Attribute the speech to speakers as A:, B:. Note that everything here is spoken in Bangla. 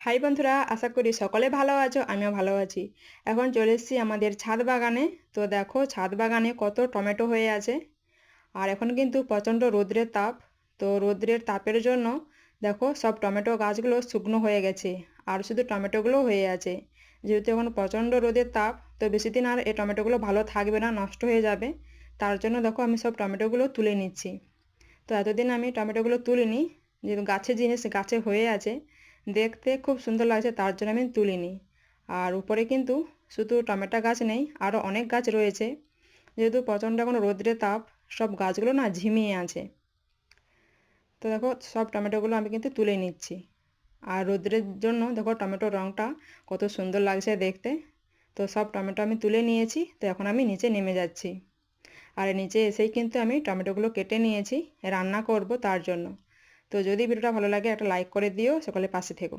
A: হাই বন্ধুরা, আশা করি সকলে ভালো আছো, আমিও ভালো আছি। এখন চলে এসেছি আমাদের ছাদ বাগানে। তো দেখো, ছাদ বাগানে কত টমেটো হয়ে আছে। আর এখন কিন্তু প্রচণ্ড রোদ্রের তাপ। তো রোদ্রের তাপের জন্য দেখো, সব টমেটো গাছগুলো শুকনো হয়ে গেছে। আর শুধু টমেটোগুলো হয়ে আছে। যেহেতু এখন প্রচণ্ড রোদের তাপ, তো বেশি দিন আর এই টমেটোগুলো ভালো থাকবে না, নষ্ট হয়ে যাবে। তার জন্য দেখো, আমি সব টমেটোগুলো তুলে নিচ্ছি। তো এতদিন আমি টমেটোগুলো তুলিনি। যেহেতু গাছের জিনিস, গাছে হয়ে আছে। দেখতে খুব সুন্দর লাগছে, তার জন্য আমি তুলিনি। আর উপরে কিন্তু শুধু টমেটো গাছ নেই আরও অনেক গাছ রয়েছে। যেহেতু প্রচণ্ড এখন রোদ্রের তাপ, সব গাছগুলো না ঝিমিয়ে আছে। তো দেখো, সব টমেটোগুলো আমি কিন্তু তুলে নিচ্ছি। আর রোদ্রের জন্য দেখো টমেটোর রঙটা কত সুন্দর লাগছে দেখতে। তো সব টমেটো আমি তুলে নিয়েছি, তো এখন আমি নিচে নেমে যাচ্ছি। আর নিচে এসেই কিন্তু আমি টমেটোগুলো কেটে নিয়েছি, রান্না করব তার জন্য। তো যদি ভিডিওটা ভালো লাগে একটা লাইক করে দিও সকলে পাশে থেকো।